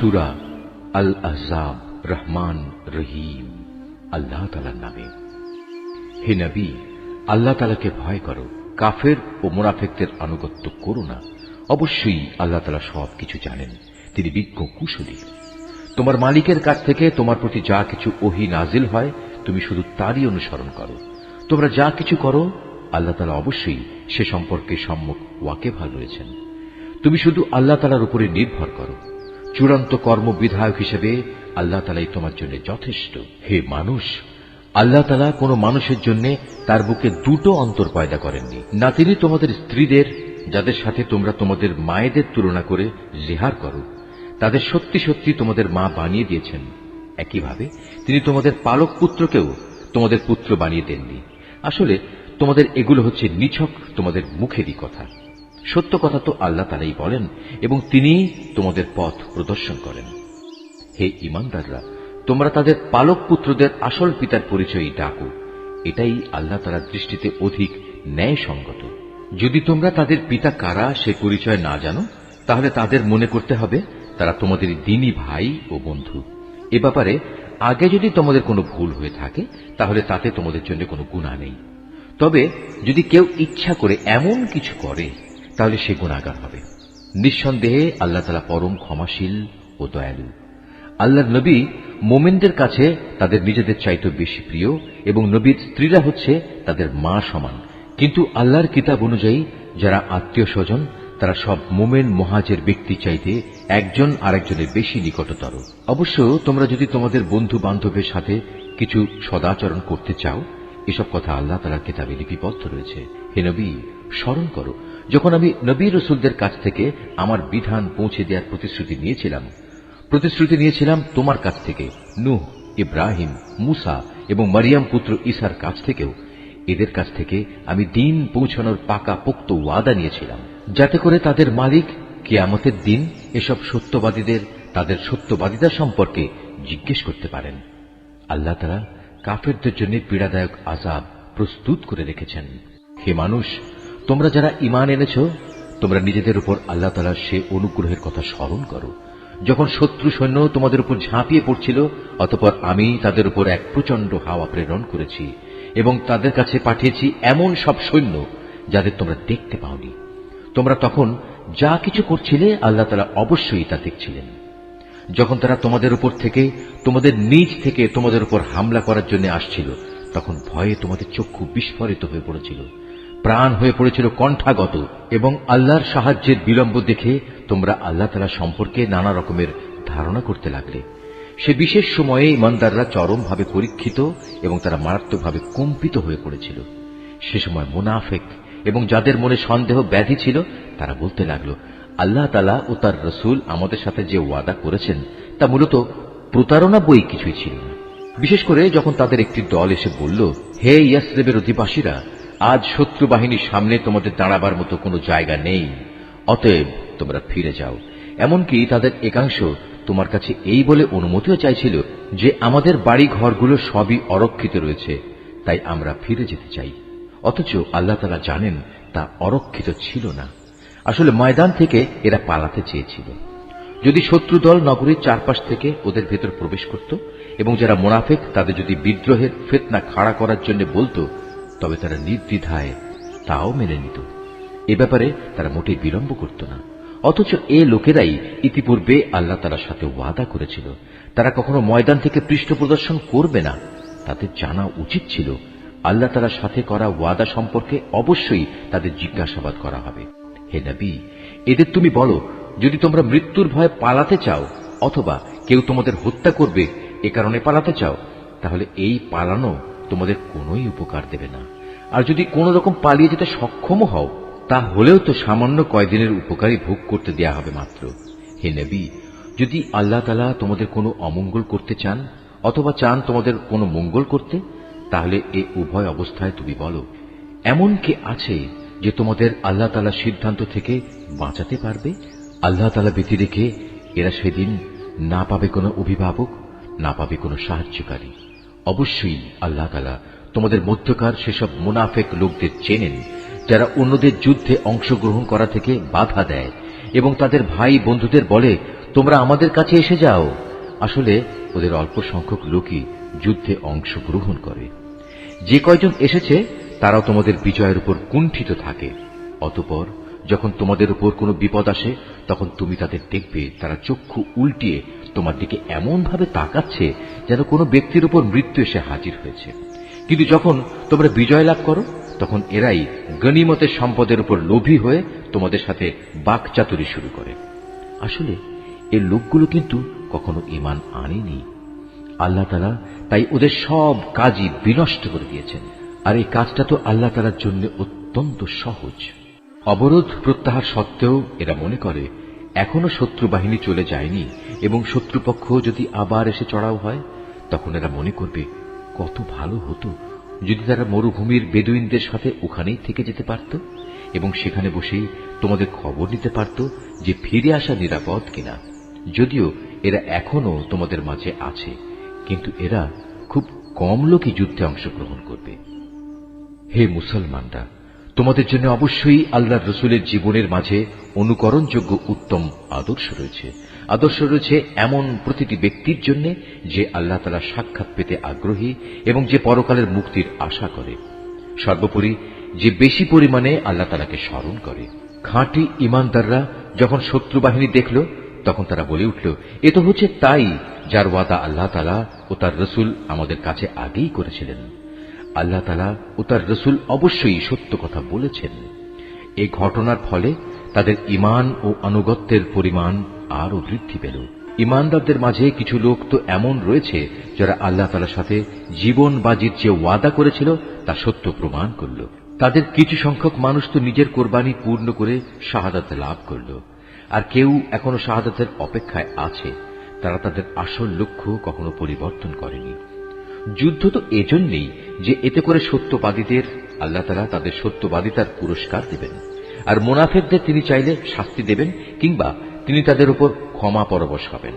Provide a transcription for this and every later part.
সুরা আল আহজাব রহমান রহিম। আল্লাহ তালার নামে। হে নবী, আল্লাহ তালাকে ভয় করো। কাফের ও মোনাফেকদের আনুগত্য করো না। অবশ্যই আল্লাহ তালা সব কিছু জানেন। তিনি বিজ্ঞ কুশলী। তোমার মালিকের কাছ থেকে তোমার প্রতি যা কিছু ওহি নাজিল হয়, তুমি শুধু তারই অনুসরণ করো। তোমরা যা কিছু করো, আল্লাহ তালা অবশ্যই সে সম্পর্কে সম্মুখ ওয়াকেভাল রয়েছেন। তুমি শুধু আল্লাহ তালার উপরে নির্ভর করো। চূড়ান্ত কর্ম বিধায়ক হিসেবে আল্লাহ তালাই তোমার জন্য যথেষ্ট। হে মানুষ আল্লাহ তালা কোন মানুষের জন্য তার বুকে দুটো অন্তর পয়দা করেননি। না তিনি তোমাদের স্ত্রীদের যাদের সাথে তোমরা তোমাদের মায়েদের তুলনা করে জেহার করো তাদের সত্যি সত্যি তোমাদের মা বানিয়ে দিয়েছেন। একইভাবে তিনি তোমাদের পালক পুত্রকেও তোমাদের পুত্র বানিয়ে দেননি। আসলে তোমাদের এগুলো হচ্ছে নিছক তোমাদের মুখেরই কথা। সত্য কথা তো আল্লাহ তালাই বলেন এবং তিনি তোমাদের পথ প্রদর্শন করেন। হে ইমানদাররা, তোমরা তাদের পালক পুত্রদের আসল পিতার পরিচয়ই ডাকো। এটাই আল্লাহ তালার দৃষ্টিতে অধিক ন্যায়সঙ্গত। যদি তোমরা তাদের পিতা কারা সে পরিচয় না জানো, তাহলে তাদের মনে করতে হবে তারা তোমাদের দিনী ভাই ও বন্ধু। এ ব্যাপারে আগে যদি তোমাদের কোনো ভুল হয়ে থাকে, তাহলে তাতে তোমাদের জন্য কোনো গুণা নেই। তবে যদি কেউ ইচ্ছা করে এমন কিছু করে তাহলে সে গুণাগার হবে। নিঃসন্দেহে আল্লাহ তালা পরম ক্ষমাশীল ও দয়ালু। আল্লাহর নবী মোমেনদের কাছে তাদের নিজেদের চাইতে বেশি প্রিয় এবং নবীর স্ত্রীরা হচ্ছে তাদের মা সমান। কিন্তু আল্লাহর কিতাব অনুযায়ী যারা আত্মীয় স্বজন তারা সব মোমেন মহাজের ব্যক্তি চাইতে একজন আরেকজনের বেশি নিকটতর। অবশ্য তোমরা যদি তোমাদের বন্ধু বান্ধবের সাথে কিছু সদাচরণ করতে চাও, এসব কথা আল্লাহ তালার কিতাবে লিপিবদ্ধ রয়েছে। হে নবী, স্মরণ করো যখন আমি নবী রসুলদের কাছ থেকে আমার বিধান পৌঁছে দেওয়ার প্রতিশ্রুতি নিয়েছিলাম প্রতিশ্রুতি নিয়েছিলাম তোমার কাছ থেকে, নুহ, ইব্রাহিম, মুসা এবং মারিয়াম পুত্র ইসার কাছ থেকেও। এদের কাছ থেকে আমি দিন পৌঁছানোর পাকা পোক্ত ওয়াদা নিয়েছিলাম, যাতে করে তাদের মালিক কিয়ামতের দিন এসব সত্যবাদীদের, তাদের সত্যবাদিতা সম্পর্কে জিজ্ঞেস করতে পারেন। আল্লাহ তারা কাফেরদের জন্য পীড়াদায়ক আজাব প্রস্তুত করে রেখেছেন। হে মানুষ তোমরা যারা ইমান এনেছ, তোমরা নিজেদের উপর আল্লাহ তালার সে অনুগ্রহের কথা স্মরণ করো। যখন শত্রু সৈন্য তোমাদের উপর ঝাঁপিয়ে পড়ছিল, অতপর আমি তাদের উপর এক প্রচণ্ড হাওয়া প্রেরণ করেছি এবং তাদের কাছে পাঠিয়েছি এমন সব সৈন্য যাদের তোমরা দেখতে পাওনি। তোমরা তখন যা কিছু করছিলে, আল্লাহ তালা অবশ্যই তা দেখছিলেন। যখন তারা তোমাদের উপর থেকে, তোমাদের নিজ থেকে তোমাদের উপর হামলা করার জন্য আসছিল, তখন ভয়ে তোমাদের চক্ষু বিস্ফোরিত হয়ে পড়েছিল। প্রাণ হয়ে পড়েছিল কণ্ঠাগত এবং আল্লাহর সাহায্যের বিলম্ব দেখে তোমরা আল্লাহ তালা সম্পর্কে নানা রকমের ধারণা করতে লাগলে। সে বিশেষ সময়ে ইমানদাররা চরমভাবে পরীক্ষিত এবং তারা মারাত্মকভাবে কম্পিত হয়ে পড়েছিল। সে সময় মুনাফেক এবং যাদের মনে সন্দেহ ব্যাধি ছিল, তারা বলতে লাগল, আল্লাহ তালা ও তার রসুল আমাদের সাথে যে ওয়াদা করেছেন, তা মূলত প্রতারণা বই কিছুই ছিল না। বিশেষ করে যখন তাদের একটি দল এসে বলল, হে ইয়াসরেবের অধিবাসীরা আজ শত্রু বাহিনীর সামনে তোমাদের দাঁড়াবার মতো কোনো জায়গা নেই। অতএব তোমরা ফিরে যাও। এমনকি তাদের একাংশ তোমার কাছে এই বলে অনুমতিও চাইছিল যে আমাদের বাড়ি ঘরগুলো সবই অরক্ষিত রয়েছে, তাই আমরা ফিরে যেতে চাই। অথচ আল্লাহ তালা জানেন তা অরক্ষিত ছিল না। আসলে ময়দান থেকে এরা পালাতে চেয়েছিল। যদি শত্রু দল নগরীর চারপাশ থেকে ওদের ভেতর প্রবেশ করত এবং যারা মোনাফেক তাদের যদি বিদ্রোহের ফেতনা খাড়া করার জন্য বলতো তবে তারা নির্দ্বিধায় তাও মেনে নিত। এ ব্যাপারে তারা মোটেই বিলম্ব করত না। অথচ এ লোকেরাই ইতিপূর্বে আল্লাহ তালার সাথে ওয়াদা করেছিল। তারা কখনো ময়দান থেকে পৃষ্ঠ প্রদর্শন করবে না। তাদের জানা উচিত ছিল, আল্লাহ তালার সাথে করা ওয়াদা সম্পর্কে অবশ্যই তাদের জিজ্ঞাসাবাদ করা হবে। হে নবী, এদের তুমি বলো, যদি তোমরা মৃত্যুর ভয়ে পালাতে চাও, অথবা কেউ তোমাদের হত্যা করবে, এ কারণে পালাতে চাও, তাহলে এই পালানো তোমাদের কোনোই উপকার দেবে না। আর যদি কোন রকম পালিয়ে যেতে সক্ষম হও তা হলেও তো সামান্য কয়দিনের উপকারী ভোগ করতে দেয়া হবে মাত্র। হে নবী, যদি আল্লাহ তালা তোমাদের কোনো অমঙ্গল করতে চান, অথবা চান তোমাদের কোনো মঙ্গল করতে, তাহলে এ উভয় অবস্থায় তুমি বলো, এমন কে আছে যে তোমাদের আল্লাহ তালা সিদ্ধান্ত থেকে বাঁচাতে পারবে? আল্লাহ তালা ব্যতি রেখে এরা সেদিন না পাবে কোনো অভিভাবক, না পাবে কোনো সাহায্যকারী। অবশ্যই আল্লাহ তালা তোমাদের মধ্যকার সেসব মুনাফেক লোকদের চেনেন, যারা অন্যদের যুদ্ধে অংশগ্রহণ করা থেকে বাধা দেয় এবং তাদের ভাই বন্ধুদের বলে, তোমরা আমাদের কাছে এসে যাও। আসলে ওদের অল্প সংখ্যক লোকই যুদ্ধে অংশগ্রহণ করে। যে কয়জন এসেছে, তারাও তোমাদের বিজয়ের উপর কুণ্ঠিত থাকে। অতপর যখন তোমাদের উপর কোনো বিপদ আসে, তখন তুমি তাদের দেখবে, তারা চক্ষু উল্টিয়ে তোমার দিকে এমনভাবে তাকাচ্ছে যেন কোনো ব্যক্তির উপর মৃত্যু এসে হাজির হয়েছে। কিন্তু যখন তোমরা বিজয় লাভ করো, তখন এরাই গণিমতের সম্পদের উপর লোভী হয়ে তোমাদের সাথে বাকচাতুরি শুরু করে। আসলে এর লোকগুলো কিন্তু কখনো ইমান আনেনি। আল্লাহ তালা তাই ওদের সব কাজই বিনষ্ট করে দিয়েছেন। আর এই কাজটা তো আল্লাহ তালার জন্য অত্যন্ত সহজ। অবরোধ প্রত্যাহার সত্ত্বেও এরা মনে করে, এখনও শত্রু বাহিনী চলে যায়নি। এবং শত্রুপক্ষ যদি আবার এসে চড়াও হয়, তখন এরা মনে করবে, কত ভালো হতো যদি তারা মরুভূমির বেদুইনদের সাথে ওখানেই থেকে যেতে পারত এবং সেখানে বসেই তোমাদের খবর নিতে পারত যে ফিরে আসা নিরাপদ কিনা। যদিও এরা এখনও তোমাদের মাঝে আছে, কিন্তু এরা খুব কম লোকই যুদ্ধে অংশগ্রহণ করবে। হে মুসলমানরা তোমাদের জন্য অবশ্যই আল্লাহ রসুলের জীবনের মাঝে অনুকরণযোগ্য উত্তম আদর্শ রয়েছে। আদর্শ রয়েছে এমন প্রতিটি ব্যক্তির জন্য যে আল্লাহ তালা সাক্ষাৎ পেতে আগ্রহী এবং যে পরকালের মুক্তির আশা করে। সর্বোপরি যে বেশি পরিমাণে আল্লাহ তালাকে স্মরণ করে। খাঁটি ইমানদাররা যখন শত্রু বাহিনী দেখল, তখন তারা বলে উঠল, এ তো হচ্ছে তাই যার ওয়াদা আল্লাহ তালা ও তার রসুল আমাদের কাছে আগেই করেছিলেন। আল্লাহ তালা ও তার রসুল অবশ্যই সত্য কথা বলেছেন। এই ঘটনার ফলে তাদের ইমান ও আনুগত্যের পরিমাণ আরও বৃদ্ধি পেল। ইমানদারদের মাঝে কিছু লোক তো এমন রয়েছে যারা আল্লাহ তালার সাথে জীবন বাজির যে ওয়াদা করেছিল তা সত্য প্রমাণ করল। তাদের কিছু সংখ্যক মানুষ তো নিজের কোরবানি পূর্ণ করে শাহাদাত লাভ করল। আর কেউ এখনও শাহাদাতের অপেক্ষায় আছে। তারা তাদের আসল লক্ষ্য কখনো পরিবর্তন করেনি। যুদ্ধ তো এজন্যই যে এতে করে সত্যবাদীদের, আল্লাহ তালা তাদের সত্যবাদিতার পুরস্কার দেবেন। আর মোনাফেকদের তিনি চাইলে শাস্তি দেবেন কিংবা তিনি তাদের উপর ক্ষমা পরবশ হবেন।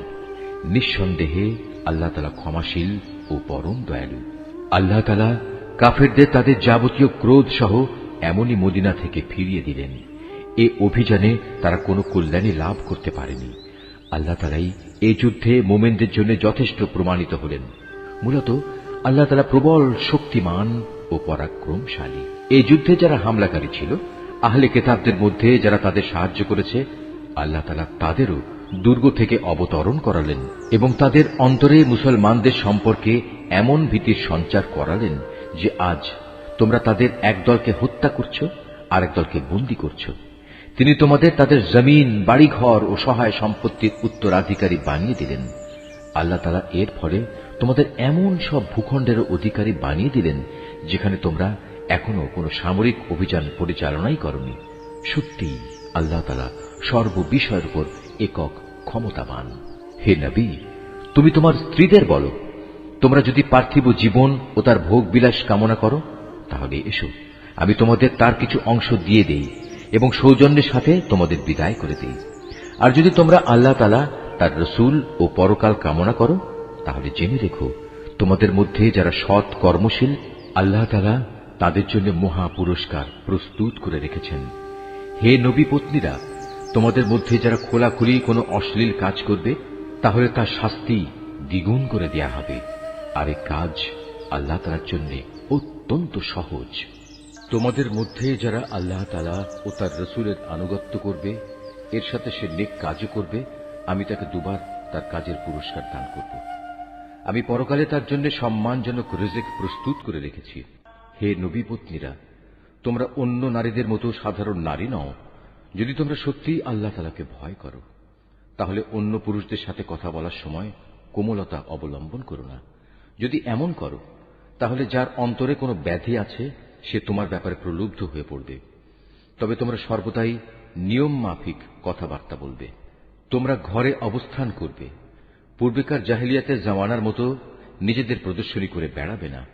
নিঃসন্দেহে আল্লাহ তালা ক্ষমাশীল ও পরম দয়ালু। আল্লাহ তালা কাফেরদের তাদের যাবতীয় ক্রোধ সহ এমনই মদিনা থেকে ফিরিয়ে দিলেন। এ অভিযানে তারা কোনো কল্যাণী লাভ করতে পারেনি। আল্লাহ তালাই এই যুদ্ধে মোমেনদের জন্য যথেষ্ট প্রমাণিত হলেন। মূলত আল্লাহ তালা প্রবল শক্তিমান ও পরাক্রমশালী। এই যুদ্ধে যারা হামলাকারী ছিল, আহলে কেতাবদের মধ্যে যারা তাদের সাহায্য করেছে, আল্লাহ তালা তাদেরও দুর্গ থেকে অবতরণ করালেন এবং তাদের অন্তরে মুসলমানদের সম্পর্কে এমন ভীতির সঞ্চার করালেন যে আজ তোমরা তাদের এক দলকে হত্যা করছ আর এক দলকে বন্দি করছ। তিনি তোমাদের তাদের জমিন, বাড়িঘর ও সহায় সম্পত্তির উত্তরাধিকারী বানিয়ে দিলেন। আল্লাহ তালা এর ফলে তোমাদের এমন সব ভূখণ্ডের অধিকারী বানিয়ে দিলেন, যেখানে তোমরা এখনও কোনো সামরিক অভিযান পরিচালনাই করনি। সত্যি আল্লাহ তালা সর্ববিষয়ের উপর একক ক্ষমতাবান। হে নবী, তুমি তোমার স্ত্রীদের বলো, তোমরা যদি পার্থিব জীবন ও তার ভোগ বিলাস কামনা করো, তাহলে এসো, আমি তোমাদের তার কিছু অংশ দিয়ে দেই এবং সৌজন্যের সাথে তোমাদের বিদায় করে দেই। আর যদি তোমরা আল্লাহ তালা তার রসুল ও পরকাল কামনা করো তাহলে জেনে রেখো, তোমাদের মধ্যে যারা সৎ কর্মশীল, আল্লাহ তালা তাদের জন্য মহা পুরস্কার প্রস্তুত করে রেখেছেন। হে নবী পত্নীরা, তোমাদের মধ্যে যারা খোলাখুলি কোনো অশ্লীল কাজ করবে, তাহলে তার শাস্তি দ্বিগুণ করে দেয়া হবে। আর এই কাজ আল্লাহ তালার জন্য অত্যন্ত সহজ। তোমাদের মধ্যে যারা আল্লাহ তালা ও তার রসুলের আনুগত্য করবে, এর সাথে সে নেক কাজও করবে, আমি তাকে দুবার তার কাজের পুরস্কার দান করব। আমি পরকালে তার জন্য সম্মানজনক রেজেক প্রস্তুত করে রেখেছি। হে নবী পত্নীরা, তোমরা অন্য নারীদের মতো সাধারণ নারী নও। যদি তোমরা সত্যি আল্লাহ তালাকে ভয় করো, তাহলে অন্য পুরুষদের সাথে কথা বলার সময় কোমলতা অবলম্বন করো না। যদি এমন করো, তাহলে যার অন্তরে কোনো ব্যাধি আছে, সে তোমার ব্যাপারে প্রলুব্ধ হয়ে পড়বে। তবে তোমরা সর্বদাই নিয়ম মাফিক কথাবার্তা বলবে। তোমরা ঘরে অবস্থান করবে। পূর্বেকার জাহিলিয়াতের জামানার মতো নিজেদের প্রদর্শনী করে বেড়াবে না।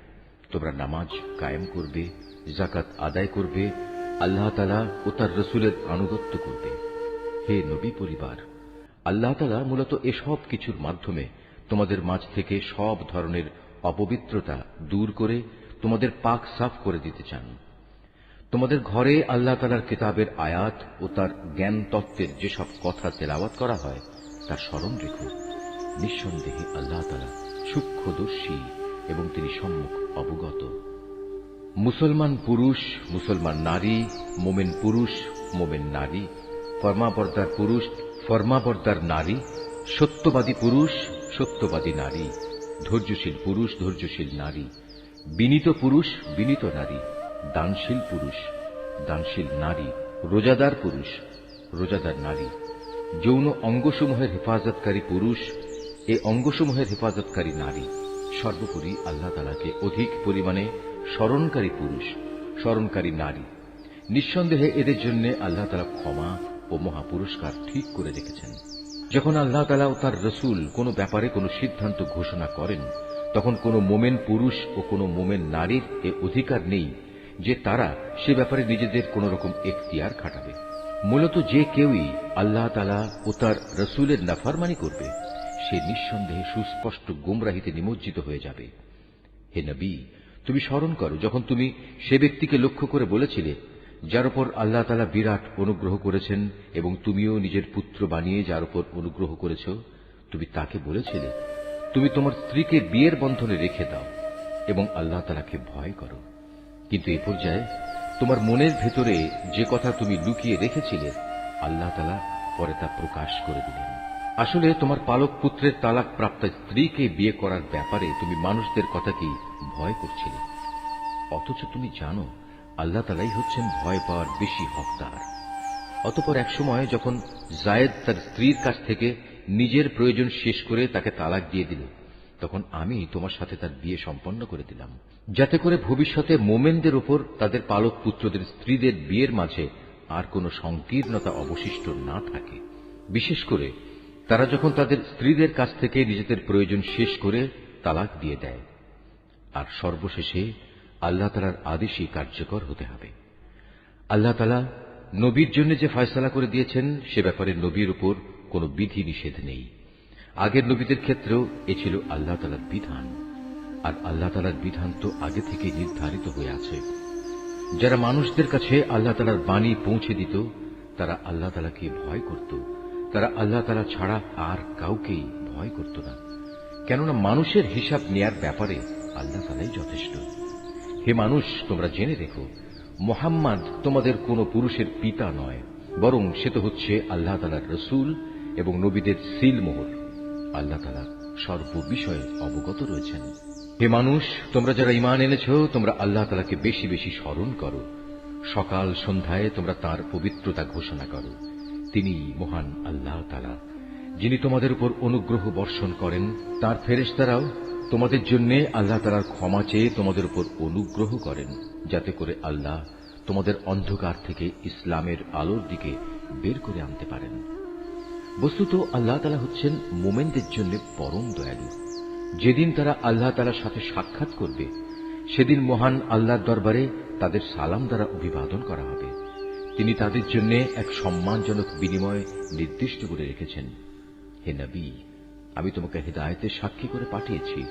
তোমরা নামাজ কায়েম করবে জাকাত আদায় করবে, আল্লাহ তালা ও তার রসুলের আনুগত্য করবে। হে নবী পরিবার, আল্লাহ তালা মূলত এসব কিছুর মাধ্যমে তোমাদের মাঝ থেকে সব ধরনের অপবিত্রতা দূর করে তোমাদের পাক সাফ করে দিতে চান। তোমাদের ঘরে আল্লাহ তালার কিতাবের আয়াত ও তার জ্ঞান তত্ত্বের যেসব কথা তেলাওয়াত করা হয় তার স্মরণ রেখো। নিঃসন্দেহে আল্লাহ তালা সূক্ষ্মদর্শী এবং তিনি সম্মুখ অবগত। মুসলমান পুরুষ, মুসলমান নারী, মোমেন পুরুষ, মোমেন নারী, ফর্মাবর্দার পুরুষ, ফর্মাবর্দার নারী, সত্যবাদী পুরুষ, সত্যবাদী নারী, ধৈর্যশীল পুরুষ, ধৈর্যশীল নারী, বিনীত পুরুষ, বিনীত নারী, দানশীল পুরুষ, দানশীল নারী, রোজাদার পুরুষ, রোজাদার নারী, যৌন অঙ্গসমূহের হেফাজতকারী পুরুষ এ অঙ্গসমূহের হেফাজতকারী নারী, সর্বোপরি আল্লাহ তালাকে অধিক পরিমাণে স্মরণকারী পুরুষ, স্মরণকারী নারী। নিঃসন্দেহে এদের জন্য আল্লাহ তালা ক্ষমা ও মহাপুরস্কার ঠিক করে রেখেছেন। যখন আল্লাহ তালা ও তার রসুল কোনো ব্যাপারে কোনো সিদ্ধান্ত ঘোষণা করেন, তখন কোনো মোমেন পুরুষ ও কোনো মোমেন নারীর এ অধিকার নেই যে তারা সে ব্যাপারে নিজেদের কোন রকম এখতিয়ার খাটাবে। মূলত যে কেউই আল্লাহ তালা ও তার রসুলের নাফারমানি করবে সে নিঃসন্দেহে সুস্পষ্ট গুমরাহিতে নিমজ্জিত হয়ে যাবে। হে নবী, তুমি স্মরণ করো, যখন তুমি সে ব্যক্তিকে লক্ষ্য করে বলেছিলে, যার উপর আল্লাহ তালা বিরাট অনুগ্রহ করেছেন এবং তুমিও নিজের পুত্র বানিয়ে যার উপর অনুগ্রহ করেছ, তুমি তাকে বলেছিলে, তুমি তোমার স্ত্রীকে বিয়ের বন্ধনে রেখে দাও এবং আল্লাহ তালাকে ভয় করো। কিন্তু এ পর্যায়ে তোমার মনের ভেতরে যে কথা তুমি লুকিয়ে রেখেছিলে, আল্লাহ তালা পরে তা প্রকাশ করে দিলেন। আসলে তোমার পালক পুত্রের তালাক প্রাপ্ত স্ত্রীকে বিয়ে করার ব্যাপারে তুমি মানুষদের কথাকেই ভয় করছিলে। অথচ তুমি জানো, আল্লাহ তালাই হচ্ছেন ভয় পাওয়ার বেশি হকদার। অতপর একসময় যখন জায়েদ তার স্ত্রীর কাছ থেকে নিজের প্রয়োজন শেষ করে তাকে তালাক দিয়ে দিল, তখন আমি তোমার সাথে তার বিয়ে সম্পন্ন করে দিলাম। যাতে করে ভবিষ্যতে মোমেনদের ওপর তাদের পালক পুত্রদের স্ত্রীদের বিয়ের মাঝে আর কোনো সংকীর্ণতা অবশিষ্ট না থাকে। বিশেষ করে তারা যখন তাদের স্ত্রীদের কাছ থেকে নিজেদের প্রয়োজন শেষ করে তালাক দিয়ে দেয়, আর সর্বশেষে আল্লাহ তালার আদেশই কার্যকর হতে হবে। আল্লাহ তালা নবীর জন্য যে ফয়সলা করে দিয়েছেন, সে ব্যাপারে নবীর উপর কোনো বিধি নিষেধ নেই। আগের নবীদের ক্ষেত্রেও এ ছিল আল্লাহ তালার বিধান, আর আল্লাহ তালার বিধান তো আগে থেকে নির্ধারিত হয়ে আছে। যারা মানুষদের কাছে আল্লাহ তালার বাণী পৌঁছে দিত, তারা আল্লাহ তালাকে ভয় করত। তারা আল্লাহ তালা ছাড়া আর কাউকেই ভয় করত না। কেননা মানুষের হিসাব নেয়ার ব্যাপারে আল্লাহ তালাই যথেষ্ট। হে মানুষ, তোমরা জেনে রেখো, মোহাম্মদ তোমাদের কোন পুরুষের পিতা নয়, বরং সে তো হচ্ছে আল্লাহ তালার রসুল এবং নবীদের সিল মোহর। আল্লাহ তালা সর্ববিষয়ে অবগত রয়েছেন। হে মানুষ, তোমরা যারা ইমান এনেছ, তোমরা আল্লাহ তালাকে বেশি বেশি স্মরণ করো। সকাল সন্ধ্যায় তোমরা তার পবিত্রতা ঘোষণা করো। তিনি মহান আল্লাহ তালা যিনি তোমাদের উপর অনুগ্রহ বর্ষণ করেন, তার ফেরেশতারাও তোমাদের জন্য আল্লাহ তালার ক্ষমা চেয়ে তোমাদের উপর অনুগ্রহ করেন, যাতে করে আল্লাহ তোমাদের অন্ধকার থেকে ইসলামের আলোর দিকে বের করে আনতে পারেন। বস্তুত আল্লাহ তালা হচ্ছেন মোমেনদের জন্য পরম দয়ালু। যেদিন তারা আল্লাহ তালার সাথে সাক্ষাৎ করবে, সেদিন মহান আল্লাহর দরবারে তাদের সালাম দ্বারা অভিবাদন করা হবে। তিনি তাদের জন্য এক সম্মানজনক বিনিময় নির্দিষ্ট করে রেখেছেন। হে নবী, আমি তোমাকে হৃদায়তের সাক্ষী করে পাঠিয়েছি।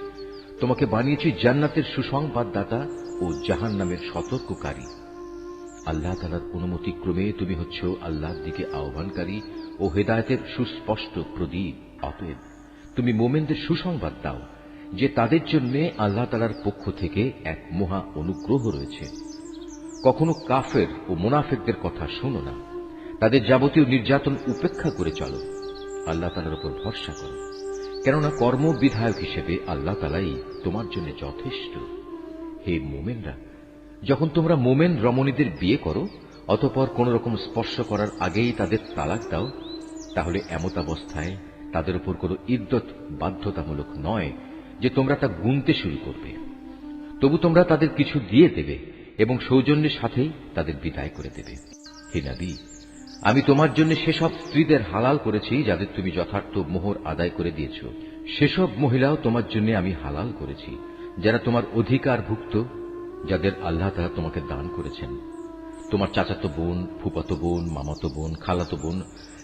তোমাকে বানিয়েছি জান্নাতের সুসংবাদদাতা ও জাহান নামের সতর্ককারী। আল্লাহ তালার অনুমতি ক্রমে তুমি হচ্ছ আল্লাহর দিকে আহ্বানকারী ও হেদায়তের সুস্পষ্ট প্রদীপ অতএব তুমি মোমেনদের সুসংবাদ দাও, যে তাদের জন্য আল্লাহ তালার পক্ষ থেকে এক মহা অনুগ্রহ রয়েছে। কখনো কাফের ও মোনাফেকদের কথা শোনো না। তাদের যাবতীয় নির্যাতন উপেক্ষা করে চলো। আল্লাহ তালার উপর ভরসা করো। কেননা কর্ম বিধায়ক হিসেবে আল্লাহ তালাই তোমার জন্য যথেষ্ট। হে মোমেনরা, যখন তোমরা মোমেন রমণীদের বিয়ে করো, অতপর কোন রকম স্পর্শ করার আগেই তাদের তালাক দাও, তাহলে এমত অবস্থায় তাদের উপর কোনো ইদ্যত বাধ্যতামূলক নয় যে তোমরা তা গুনতে শুরু করবে। তবু তোমরা তাদের কিছু দিয়ে দেবে এবং সৌজন্যের সাথেই তাদের বিদায় করে দেবে। হে নবী, আমি তোমার জন্য সেসব স্ত্রীদের হালাল করেছি যাদের তুমি যথার্থ মোহর আদায় করে দিয়েছ। সেসব মহিলাও তোমার জন্য আমি হালাল করেছি, যারা তোমার অধিকারভুক্ত, যাদের আল্লাহ তারা তোমাকে দান করেছেন। তোমার চাচাতো বোন, ফুপাতো বোন, মামাতো বোন, খালাতো বোন,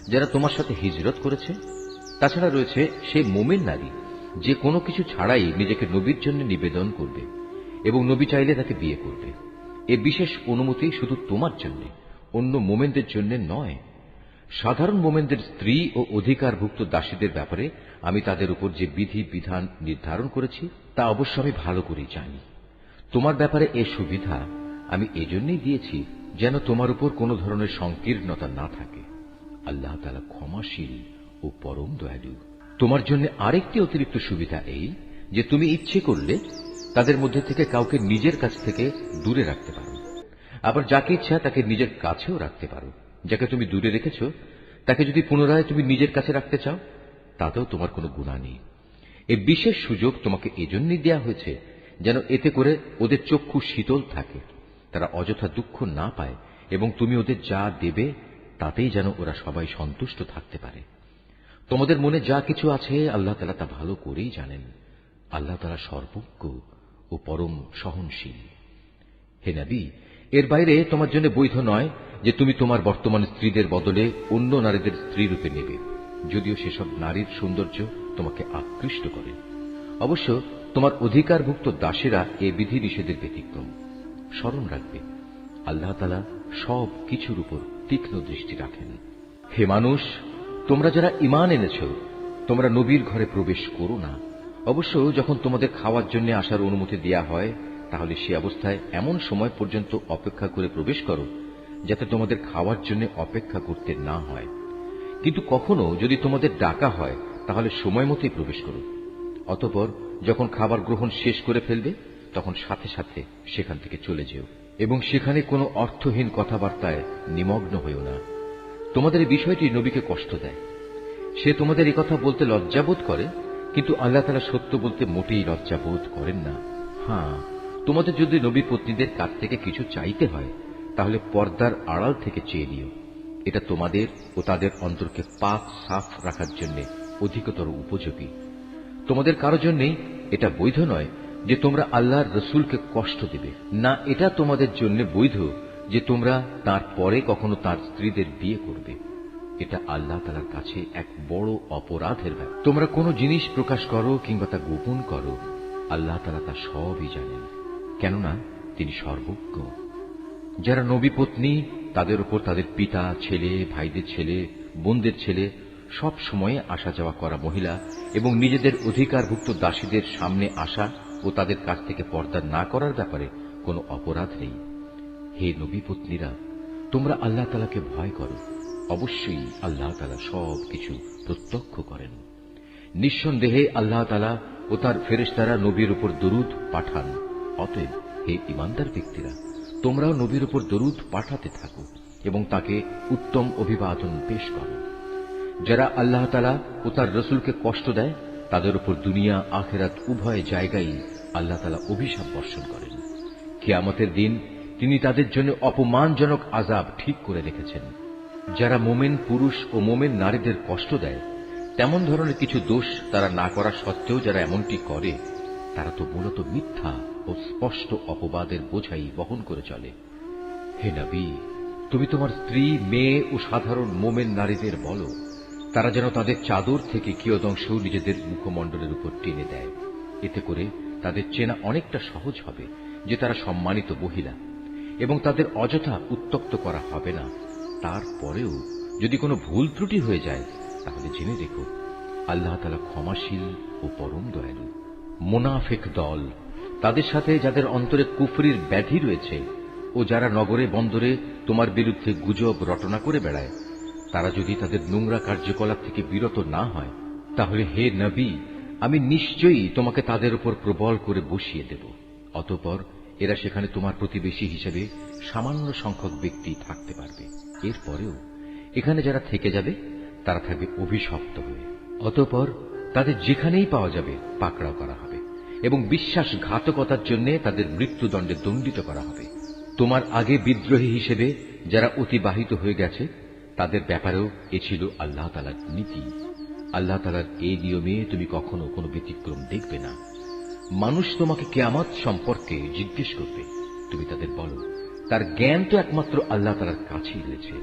যারা তোমার সাথে হিজরত করেছে। তাছাড়া রয়েছে সে মোমেন নারী, যে কোনো কিছু ছাড়াই নিজেকে নবীর জন্য নিবেদন করবে এবং নবী চাইলে তাকে বিয়ে করবে। এ বিশেষ অনুমতি শুধু তোমার জন্য, অন্য মোমেনদের জন্য নয়। সাধারণ মোমেনদের স্ত্রী ও অধিকারভুক্ত দাসীদের ব্যাপারে আমি তাদের উপর যে বিধি বিধান নির্ধারণ করেছি, তা অবশ্য আমি ভালো করেই জানি। তোমার ব্যাপারে এ সুবিধা আমি এজন্যই দিয়েছি যেন তোমার উপর কোনো ধরনের সংকীর্ণতা না থাকে। আল্লাহ তালা ক্ষমাশীল ও পরম দয়ালু। তোমার জন্য আরেকটি অতিরিক্ত সুবিধা এই যে তুমি ইচ্ছে করলে তাদের মধ্যে থেকে কাউকে নিজের কাছ থেকে দূরে রাখতে পারো। আবার যাকে ইচ্ছা তাকে নিজের কাছেও রাখতে পারো। যাকে তুমি দূরে রেখেছ, তাকে যদি পুনরায় তুমি নিজের কাছে রাখতে চাও, তাতেও তোমার কোনো গুণা নেই। এই বিশেষ সুযোগ তোমাকে এজন্যই দেওয়া হয়েছে যেন এতে করে ওদের চক্ষু শীতল থাকে, তারা অযথা দুঃখ না পায় এবং তুমি ওদের যা দেবে তাতেই যেন ওরা সবাই সন্তুষ্ট থাকতে পারে। তোমাদের মনে যা কিছু আছে, আল্লাহ তালা তা ভালো করেই জানেন। আল্লাহ তালা সর্বজ্ঞ। ও পরম সহনশীল। হে নবী, এর বাইরে তোমার জন্য বৈধ নয় যে তুমি তোমার বর্তমান স্ত্রীদের বদলে অন্য নারীদের স্ত্রী রূপে নেবে, যদিও সেসব নারীর সৌন্দর্য তোমাকে আকৃষ্ট করে। অবশ্য তোমার অধিকারভুক্ত দাসেরা এ বিধি নিষেধের ব্যতিক্রম। স্মরণ রাখবে, আল্লাহ তালা সব কিছুর উপর তীক্ষ্ণ দৃষ্টি রাখেন। হে মানুষ, তোমরা যারা ইমান এনেছ, তোমরা নবীর ঘরে প্রবেশ করো না। অবশ্য যখন তোমাদের খাওয়ার জন্য আসার অনুমতি দেয়া হয়, তাহলে সে অবস্থায় এমন সময় পর্যন্ত অপেক্ষা করে প্রবেশ করো, যাতে তোমাদের খাওয়ার জন্য অপেক্ষা করতে না হয়। কিন্তু কখনো যদি তোমাদের ডাকা হয়, তাহলে সময় মতোই প্রবেশ করো। অতপর যখন খাবার গ্রহণ শেষ করে ফেলবে, তখন সাথে সাথে সেখান থেকে চলে যেও। এবং সেখানে কোনো অর্থহীন কথাবার্তায় নিমগ্ন হইও না। তোমাদের বিষয়টি নবীকে কষ্ট দেয়। সে তোমাদের কথা বলতে লজ্জাবোধ করে কিন্তু আল্লাহ তালা সত্য বলতে মোটেই লজ্জা বোধ করেন না। হ্যাঁ তোমাদের যদি নবী পত্নীদের কাছ থেকে কিছু চাইতে হয়, তাহলে পর্দার আড়াল থেকে চেয়ে নিও। এটা তোমাদের ও তাদের অন্তরকে পাক সাফ রাখার জন্য অধিকতর উপযোগী। তোমাদের কারও জন্যেই এটা বৈধ নয় যে তোমরা আল্লাহর রসুলকে কষ্ট দেবে। না, এটা তোমাদের জন্য বৈধ যে তোমরা তার পরে কখনো তার স্ত্রীদের বিয়ে করবে। এটা আল্লাহ তালার কাছে এক বড় অপরাধের ব্যাপার। তোমরা কোনো জিনিস প্রকাশ করো কিংবা তা গোপন করো, আল্লাহ তালা তা সবই জানেন। কেননা তিনি সর্বজ্ঞ। যারা নবী পত্নী তাদের উপর তাদের পিতা, ছেলে, ভাইদের ছেলে, বোনদের ছেলে, সব সময়ে আসা যাওয়া করা মহিলা এবং নিজেদের অধিকারভুক্ত দাসীদের সামনে আসা ও তাদের কাছ থেকে পর্দা না করার ব্যাপারে কোনো অপরাধ নেই। হে নবী পত্নীরা তোমরা আল্লাহ তালাকে ভয় করো। অবশ্যই আল্লাহ তালা সব কিছু প্রত্যক্ষ করেন। নিঃসন্দেহে আল্লাহ তালা ও তার ফেরেশতারা নবীর উপর দরুদ পাঠান। অতএব হে ইমানদার ব্যক্তিরা, তোমরাও নবীর উপর দরুদ পাঠাতে থাকো এবং তাকে উত্তম অভিবাদন পেশ করো। যারা আল্লাহ তালা ও তার রসুলকে কষ্ট দেয়, তাদের উপর দুনিয়া আখেরাত উভয় জায়গায় আল্লাহ তালা অভিশাপ বর্ষণ করেন। কেয়ামতের দিন তিনি তাদের জন্য অপমানজনক আজাব ঠিক করে রেখেছেন। যারা মোমেন পুরুষ ও মোমেন নারীদের কষ্ট দেয়, তেমন ধরনের কিছু দোষ তারা না করা সত্ত্বেও যারা এমনটি করে, তারা তো মূলত মিথ্যা ও স্পষ্ট অপবাদের বোঝাই বহন করে চলে। হে নবী, তুমি তোমার স্ত্রী, মেয়ে ও সাধারণ মোমেন নারীদের বলো, তারা যেন তাদের চাদর থেকে কিয়দংশ নিজেদের মুখমণ্ডলের উপর টেনে দেয়। এতে করে তাদের চেনা অনেকটা সহজ হবে যে তারা সম্মানিত মহিলা, এবং তাদের অযথা উত্তপ্ত করা হবে না। তারপরেও যদি কোনো ভুল ত্রুটি হয়ে যায়, তাহলে জেনে রেখো, আল্লাহ তালা ক্ষমাশীল ও পরম দয়ালু। মোনাফেক দল, তাদের সাথে যাদের অন্তরে কুফরির ব্যাধি রয়েছে ও যারা নগরে বন্দরে তোমার বিরুদ্ধে গুজব রটনা করে বেড়ায়, তারা যদি তাদের নোংরা কার্যকলাপ থেকে বিরত না হয়, তাহলে হে নবী, আমি নিশ্চয়ই তোমাকে তাদের উপর প্রবল করে বসিয়ে দেব। অতপর এরা সেখানে তোমার প্রতিবেশী হিসেবে সামান্য সংখ্যক ব্যক্তি থাকতে পারবে। এরপরেও এখানে যারা থেকে যাবে, তারা থাকবে অভিশপ্ত হয়ে। অতপর তাদের যেখানেই পাওয়া যাবে, পাকড়াও করা হবে এবং বিশ্বাসঘাতকতার জন্য তাদের মৃত্যুদণ্ডে দণ্ডিত করা হবে। তোমার আগে বিদ্রোহী হিসেবে যারা অতিবাহিত হয়ে গেছে, তাদের ব্যাপারেও এ ছিল আল্লাহ তালার নীতি। আল্লাহ তালার এই নিয়মে তুমি কখনো কোনো ব্যতিক্রম দেখবে না। মানুষ তোমাকে কেয়ামত সম্পর্কে জিজ্ঞেস করবে, তুমি তাদের বলো। তার জ্ঞান তো একমাত্র আল্লাহ তালার কাছেই রয়েছে।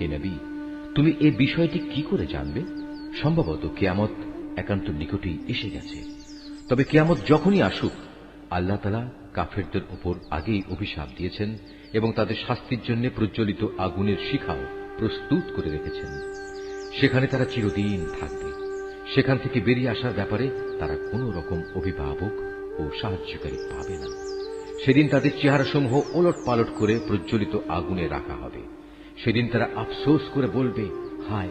হে নবী, তুমি এ বিষয়টি কি করে জানবে? সম্ভবত কেয়ামত একান্ত নিকটেই এসে গেছে। তবে কেয়ামত যখনই আসুক, আল্লাহ তালা কাফেরদের ওপর আগেই অভিশাপ দিয়েছেন এবং তাদের শাস্তির জন্য প্রজ্বলিত আগুনের শিখাও প্রস্তুত করে রেখেছেন। সেখানে তারা চিরদিন থাকবে। সেখান থেকে বেরিয়ে আসার ব্যাপারে তারা কোনো রকম অভিভাবক ও সাহায্যকারী পাবে না। সেদিন তাদের চেহারাসমূহ ওলট পালট করে প্রজ্বলিত আগুনে রাখা হবে। সেদিন তারা আফসোস করে বলবে, হায়,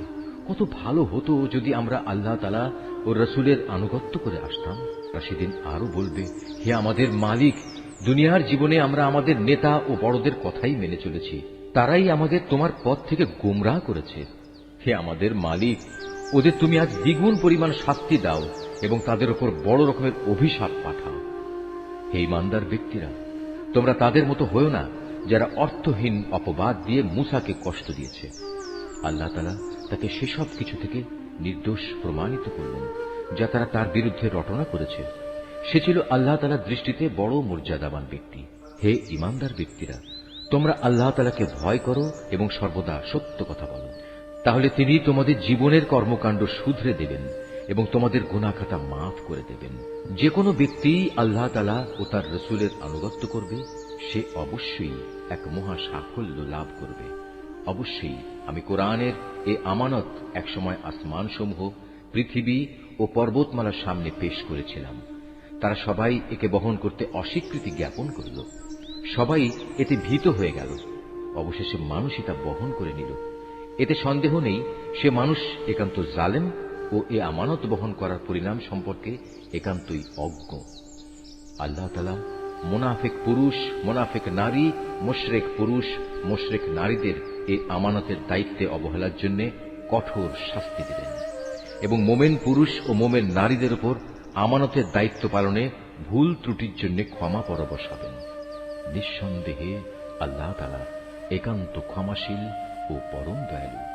কত ভালো হতো যদি আমরা আল্লাহ তালা ও রসুলের আনুগত্য করে আসতাম। তারা সেদিন আরও বলবে, হে আমাদের মালিক, দুনিয়ার জীবনে আমরা আমাদের নেতা ও বড়দের কথাই মেনে চলেছি। তারাই আমাদের তোমার পথ থেকে গুমরাহ করেছে। হে আমাদের মালিক, ওদের তুমি আজ দ্বিগুণ পরিমাণ শাস্তি দাও এবং তাদের উপর বড় রকমের অভিশাপ পাঠাও। হে ইমানদার ব্যক্তিরা, তোমরা তাদের মতো হয়েও না যারা অর্থহীন অপবাদ দিয়ে মুসাকে কষ্ট দিয়েছে। আল্লাহ তালা তাকে সেসব কিছু থেকে নির্দোষ প্রমাণিত করলেন, যা তারা তার বিরুদ্ধে রটনা করেছে। সে ছিল আল্লাহ তালার দৃষ্টিতে বড় মর্যাদাবান ব্যক্তি। হে ইমানদার ব্যক্তিরা, তোমরা আল্লাহ তালাকে ভয় করো এবং সর্বদা সত্য কথা বলো। তাহলে তিনি তোমাদের জীবনের কর্মকাণ্ড শুধরে দেবেন। এবং তোমাদের গুণাখাতা মাফ করে দেবেন। যে কোনো ব্যক্তি আল্লাহ তালা ও তার রসুলের আনুগত্য করবে, সে অবশ্যই এক মহা সাফল্য লাভ করবে। অবশ্যই আমি কোরআনের এ আমানত একসময় আসমানসমূহ, পৃথিবী ও পর্বতমালার সামনে পেশ করেছিলাম। তারা সবাই একে বহন করতে অস্বীকৃতি জ্ঞাপন করল। সবাই এতে ভীত হয়ে গেল। অবশেষে মানুষই তা বহন করে নিল। এতে সন্দেহ নেই, সে মানুষ একান্ত জালেম ও এ আমানত বহন করার পরিণাম সম্পর্কে একান্তই অজ্ঞ। আল্লাহ তালা মোনাফেক পুরুষ, মোনাফেক নারী, মোশরেক পুরুষ, মোশরেক নারীদের এই আমানতের দায়িত্বে অবহেলার জন্য কঠোর শাস্তি দিলেন এবং মোমেন পুরুষ ও মোমেন নারীদের উপর আমানতের দায়িত্ব পালনে ভুল ত্রুটির জন্য ক্ষমা পরবশ হবেন। নিঃসন্দেহে আল্লাহ তালা একান্ত ক্ষমাশীল ও পরম দয়ালু।